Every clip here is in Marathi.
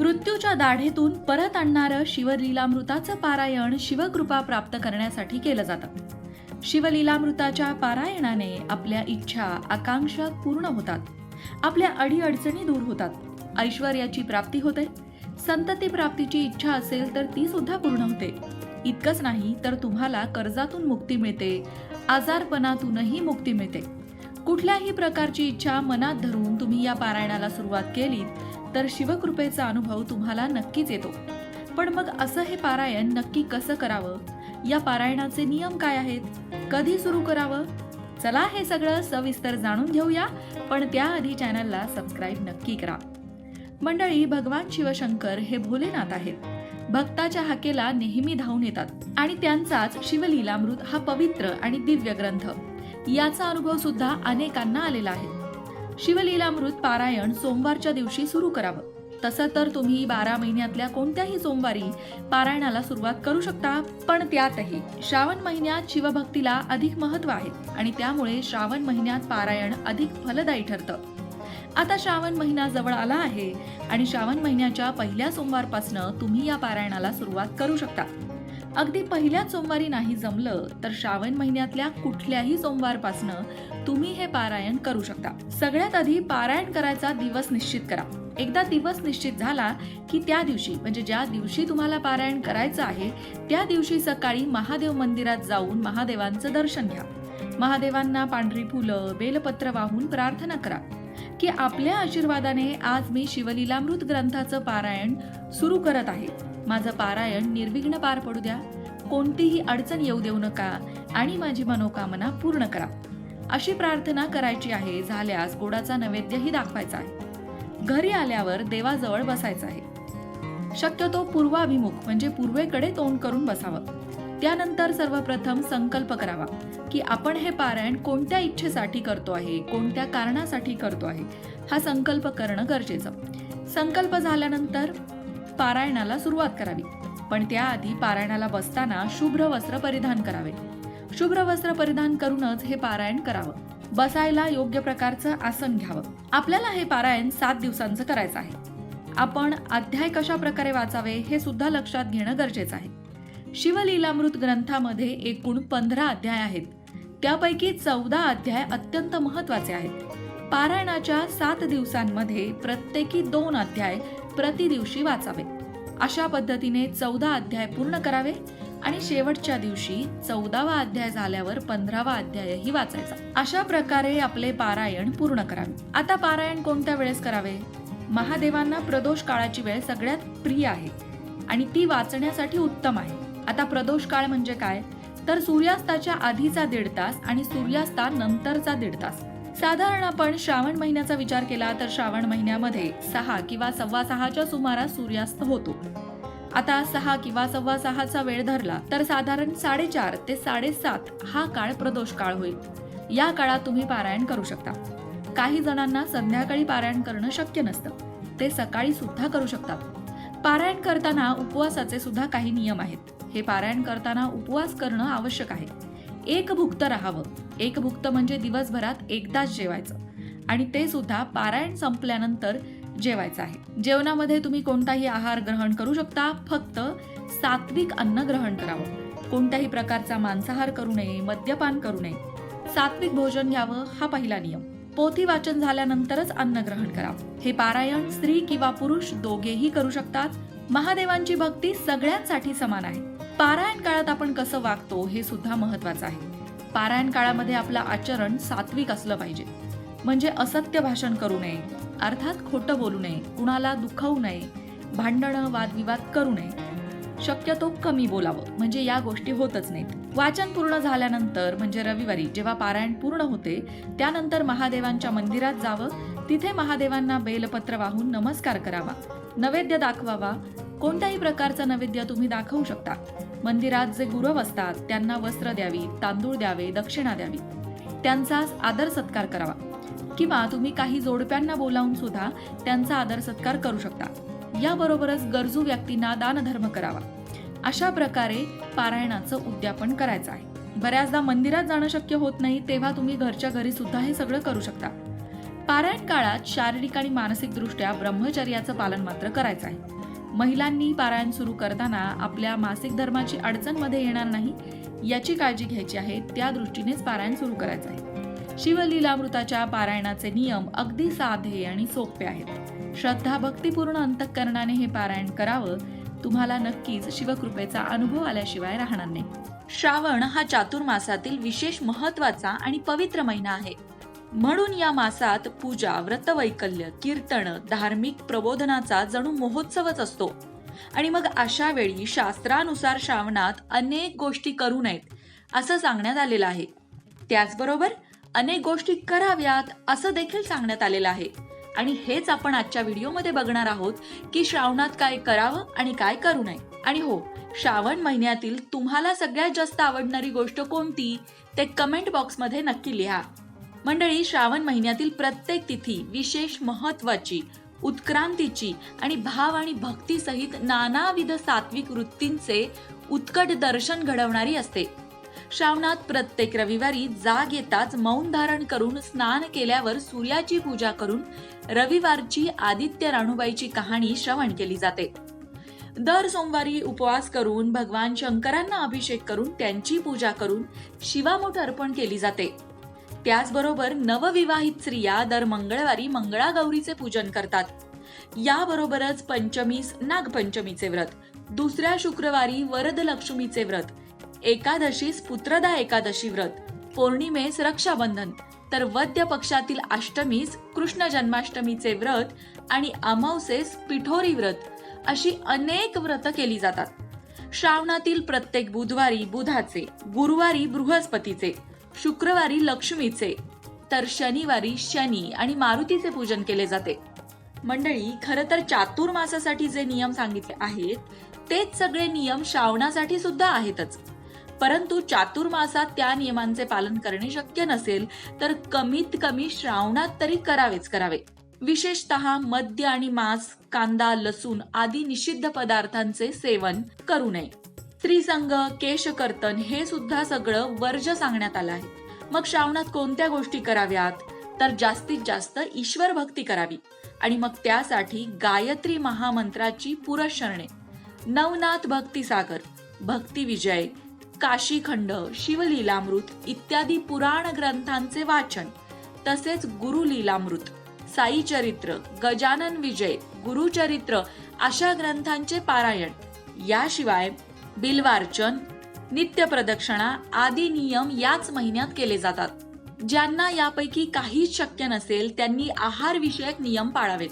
मृत्यूच्या दाढेतून परत आणणारं शिवलीलामृताचं पारायण शिवकृपा प्राप्त करण्यासाठी केलं जातं. शिवलीलामृताच्या पारायणाने आपल्या इच्छा आकांक्षा पूर्ण होतात. आपल्या अडीअडचणी दूर होतात. ऐश्वर्याची प्राप्ती होते. संतती प्राप्तीची इच्छा असेल तर ती सुद्धा पूर्ण होते. इतकंच नाही तर तुम्हाला कर्जातून मुक्ती मिळते. आजारपणातूनही मुक्ती मिळते. कुठल्याही प्रकारची इच्छा मनात धरून तुम्ही या पारायणाला सुरुवात केलीत तर शिवकृपेचा अनुभव तुम्हाला नक्कीच येतो. पण मग असं हे पारायण नक्की कसं करावं? या पारायणाचे नियम काय आहेत? कधी सुरू करावं? चला हे सगळं सविस्तर जाणून घेऊया पण त्याआधी चॅनलला सबस्क्राईब नक्की करा. मंडळी भगवान शिवशंकर हे भोलेनाथ आहेत. भक्ताच्या हाकेला नेहमी धावून येतात आणि त्यांचाच शिवलीलामृत हा पवित्र आणि दिव्य ग्रंथ. याचा अनुभव सुद्धा अनेकांना आलेला आहे. शिवलीलामृत पारायण सोमवारच्या दिवशी सुरू करावं. तसं तर तुम्ही बारा महिन्यातल्या कोणत्याही सोमवारी पारायणाला सुरुवात करू शकता पण त्यातही श्रावण महिन्यात शिवभक्तीला अधिक महत्त्व आहे आणि त्यामुळे श्रावण महिन्यात पारायण अधिक फलदायी ठरतं. आता श्रावण महिना जवळ आला आहे आणि श्रावण महिन्याच्या पहिल्या सोमवारपासनं तुम्ही या पारायणाला सुरुवात करू शकता. अगदी पहिल्या सोमवारी नाही जमलं तर श्रावण महिन्यातल्या कुठल्याही सोमवारपासनं तुम्ही हे पारायण करू शकता. सगळ्यात आधी पारायण करायचा दिवस निश्चित करा. एकदा दिवस निश्चित झाला की त्या दिवशी म्हणजे ज्या दिवशी तुम्हाला पारायण करायचं आहे त्या दिवशी सकाळी महादेव मंदिरात जाऊन महादेवांचं दर्शन घ्या. महादेवांना पांढरी फुलं बेलपत्र वाहून प्रार्थना करा. की आपल्या आशीर्वादाने आज मी शिवलीलामृत ग्रंथाचं पारायण सुरू करत आहे. माझं पारायण निर्विघ्न पार पडू द्या. कोणतीही अडचण येऊ देऊ नका आणि माझी मनोकामना पूर्ण करा. अशी प्रार्थना करायची आहे झाल्यास गोडाचा नैवेद्यही दाखवायचा आहे. घरी आल्यावर देवाजवळ बसायचं आहे. शक्यतो पूर्वाभिमुख म्हणजे पूर्वेकडे तोंड करून बसावं. त्यानंतर सर्वप्रथम संकल्प करावा की आपण हे पारायण कोणत्या इच्छेसाठी करतो आहे कोणत्या कारणासाठी करतो आहे हा संकल्प करणं गरजेचं. संकल्प झाल्यानंतर पारायणाला सुरुवात करावी. पण त्याआधी पारायणाला बसताना शुभ्र वस्त्र परिधान करावे. शुभ्र वस्त्र परिधान करूनच हे पारायण करावं. बसायला योग्य प्रकारचं आसन घ्यावं. आपल्याला हे पारायण सात दिवसांचं करायचं आहे. आपण अध्याय कशा प्रकारे वाचावे हे सुद्धा लक्षात घेणं गरजेचं आहे. शिवलीलामृत ग्रंथामध्ये एकूण पंधरा अध्याय आहेत. त्यापैकी चौदा अध्याय अत्यंत महत्त्वाचे आहेत. पारायणाच्या सात दिवसांमध्ये प्रत्येकी दोन अध्याय प्रतिदिवशी वाचावे. अशा पद्धतीने चौदा अध्याय पूर्ण करावे आणि शेवटच्या दिवशी चौदावा अध्याय झाल्यावर पंधरावा अध्यायही वाचायचा. अशा प्रकारे आपले पारायण पूर्ण करावे. आता पारायण कोणत्या वेळेस करावे? महादेवांना प्रदोष काळाची वेळ सगळ्यात प्रिय आहे आणि ती वाचण्यासाठी उत्तम आहे. आता प्रदोष काळ म्हणजे काय? तर सूर्यास्ताच्या आधीचा दीड तास आणि सूर्यास्ता नंतरचा दीड तास. साधारण आपण श्रावण महिन्याचा विचार केला तर श्रावण महिन्यामध्ये सहा किंवा सव्वा सहाच्या सुमारास सूर्यास्त होतो. आता सहा किंवा सव्वा सहाचा वेळ धरला तर साधारण साडेचार ते साडेसात हा काळ प्रदोष काळ होईल. या काळात तुम्ही पारायण करू शकता. काही जणांना संध्याकाळी पारायण करणं शक्य नसतं. ते सकाळी सुद्धा करू शकतात. पारायण करताना उपवासाचे सुद्धा काही नियम आहेत. हे पारायण करताना उपवास करणं आवश्यक आहे. एक भुक्त राहावं. एक भुक्त म्हणजे दिवसभरात एकदाच जेवायचं. आणि ते सुद्धा पारायण संपल्यानंतर जेवायचं आहे. जेवणामध्ये तुम्ही कोणताही आहार ग्रहण करू शकता. फक्त सात्विक अन्न ग्रहण करावं. कोणत्याही प्रकारचा मांसाहार करू नये मद्यपान करू नये. सात्विक भोजन घ्यावं हा पहिला नियम. पोथी वाचन झाल्यानंतरच अन्न ग्रहण करावं हे पारायण स्त्री किंवा पुरुष दोघेही करू शकतात. महादेवांची भक्ती सगळ्यांसाठी समान आहे. पारायण काळात आपण कसं वागतो हे सुद्धा महत्वाचं आहे. पारायण काळामध्ये आपलं आचरण सात्विक असलं पाहिजे. म्हणजे असत्य भाषण करू नये अर्थात खोटं बोलू नये कुणाला दुखावू नये भांडणं वादविवाद करू नये. शक्यतो कमी बोलावं म्हणजे या गोष्टी होतच नाहीत. वाचन पूर्ण झाल्यानंतर म्हणजे रविवारी जेव्हा पारायण पूर्ण होते त्यानंतर महादेवांच्या मंदिरात जावं तिथे महादेवांना बेलपत्र वाहून नमस्कार करावा नैवेद्य दाखवावा कोणत्याही प्रकारचा नैवेद्य तुम्ही दाखवू शकता. मंदिरात जे गुरव असतात त्यांना वस्त्र द्यावी तांदूळ द्यावे दक्षिणा द्यावी. त्यांचा आदर सत्कार करावा. किंवा तुम्ही काही जोडप्यांना बोलावून सुद्धा त्यांचा आदर सत्कार करू शकता. याबरोबरच गरजू व्यक्तींना दानधर्म करावा. अशा प्रकारे पारायणाचं उद्यापन करायचं आहे. बऱ्याचदा मंदिरात जाणं शक्य होत नाही तेव्हा तुम्ही घरच्या घरी सुद्धा हे सगळं करू शकता. पारायण काळात शारीरिक आणि मानसिक दृष्ट्या ब्रह्मचर्याचं पालन मात्र करायचं आहे. महिलांनी पारायण सुरू करताना आपल्या मासिक धर्माची अडचणमध्ये येणार नाही याची काळजी घ्यायची आहे त्या दृष्टीनेच पारायण सुरू करायचं आहे. शिवलीलामृताच्या पारायणाचे नियम अगदी साधे आणि सोपे आहेत. श्रद्धा भक्तिपूर्ण अंतःकरणाने हे पारायण करावं तुम्हाला नक्कीच शिवकृपेचा अनुभव आल्याशिवाय राहणार नाही. श्रावण हा चातुर्मासातील विशेष महत्त्वाचा आणि पवित्र महिना आहे. म्हणून या मासात पूजा व्रतवैकल्य कीर्तन धार्मिक प्रबोधनाचा जणू महोत्सवच असतो. आणि मग अशा वेळी शास्त्रानुसार श्रावणात अनेक गोष्टी करू नयेत असं सांगण्यात आलेलं आहे. त्याचबरोबर अनेक गोष्टी कराव्यात असं देखील सांगण्यात आलेलं आहे. आणि हेच आपण आजच्या व्हिडिओमध्ये बघणार आहोत की श्रावणात काय करावं आणि काय करू नये. आणि हो श्रावण महिन्यातील तुम्हाला सगळ्यात जास्त आवडणारी गोष्ट कोणती? ते कमेंट बॉक्समध्ये नक्की लिहा. मंडळी श्रावण महिन्यातील प्रत्येक तिथी विशेष महत्वाची उत्क्रांतीची आणि भाव आणि भक्तीसहित नानाविध सात्विक वृत्तींचे उत्कट दर्शन घडवणारी असते. श्रावणात प्रत्येक रविवारी जाग येताच मौन धारण करून स्नान केल्यावर सूर्याची पूजा करून रविवारची आदित्य राणूबाईची कहाणी श्रवण केली जाते. दर सोमवारी उपवास करून भगवान शंकरांना अभिषेक करून त्यांची पूजा करून शिवामोठ अर्पण केली जाते. त्याचबरोबर नवविवाहित स्त्रिया दर मंगळवारी मंगळागौरीचे पूजन करतात. याबरोबरच पंचमीस नागपंचमीचे व्रत दुसऱ्या शुक्रवारी वरद लक्ष्मीचे व्रत एकादशीस पुत्रदा एकादशी व्रत पौर्णिमेस रक्षाबंधन तर वद्य पक्षातील अष्टमीस कृष्ण जन्माष्टमीचे व्रत आणि अमावसेस पिठोरी व्रत अशी अनेक व्रत केली जातात. श्रावणातील प्रत्येक बुधवारी बुधाचे गुरुवारी बृहस्पतीचे शुक्रवारी लक्ष्मीचे तर शनिवारी शनी आणि मारुतीचे पूजन केले जाते. मंडळी खरं तर चातुर्मासासाठी जे नियम सांगितले आहेत तेच सगळे नियम श्रावणासाठी सुद्धा आहेतच. परंतु चातुर्मासात त्या नियमांचे पालन करणे शक्य नसेल तर कमीत कमी श्रावणात तरी करावेच करावे. विशेषतः मद्य आणि मांस कांदा लसूण आदी निषिद्ध पदार्थांचे सेवन करू नये. त्रिसंग केशकर्तन हे सुद्धा सगळं वर्ज सांगण्यात आलं आहे. मग श्रावणात कोणत्या गोष्टी कराव्यात? तर जास्तीत जास्त ईश्वर भक्ती करावी. आणि मग त्यासाठी गायत्री महामंत्राची पुरशरणे. नवनाथ भक्ती सागर भक्ती विजय काशीखंड शिवलीलामृत इत्यादी पुराण ग्रंथांचे वाचन. तसेच गुरुलीलामृत साई चरित्र गजानन विजय गुरुचरित्र अशा ग्रंथांचे पारायण. याशिवाय बिल्वार्चन नित्य प्रदक्षिणा आदी नियम याच महिन्यात केले जातात. ज्यांना यापैकी काहीच शक्य नसेल त्यांनी आहार विषयक नियम पाळावेत.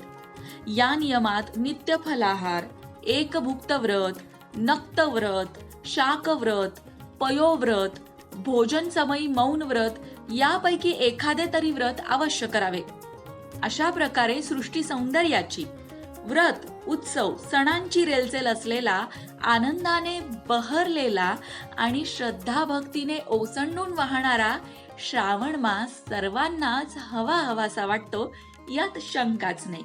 या नियमात नित्य फलाहार एकभुक्त व्रत नक्त व्रत शाक व्रत पयोव्रत भोजन समयी मौन व्रत यापैकी एखादे तरी व्रत अवश्य करावे. अशा प्रकारे सृष्टी सौंदर्याची व्रत उत्सव सणांची रेलचेल असलेला आनंदाने बहरलेला आणि श्रद्धा भक्तीने ओसंडून वाहणारा श्रावण मास सर्वांनाच हवा हवासा वाटतो यात शंकाच नाही.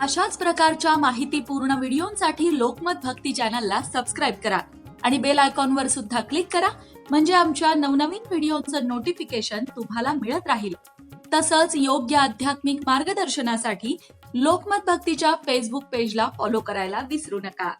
अशाच प्रकारच्या माहितीपूर्ण व्हिडिओंसाठी लोकमत भक्ती चॅनलला सबस्क्राईब करा आणि बेल आयकॉनवर सुद्धा क्लिक करा म्हणजे आमच्या नवनवीन व्हिडिओचं नोटिफिकेशन तुम्हाला मिळत राहील. तसंच योग्य आध्यात्मिक मार्गदर्शनासाठी लोकमत भक्तीच्या फेसबुक पेजला फॉलो करायला विसरू नका.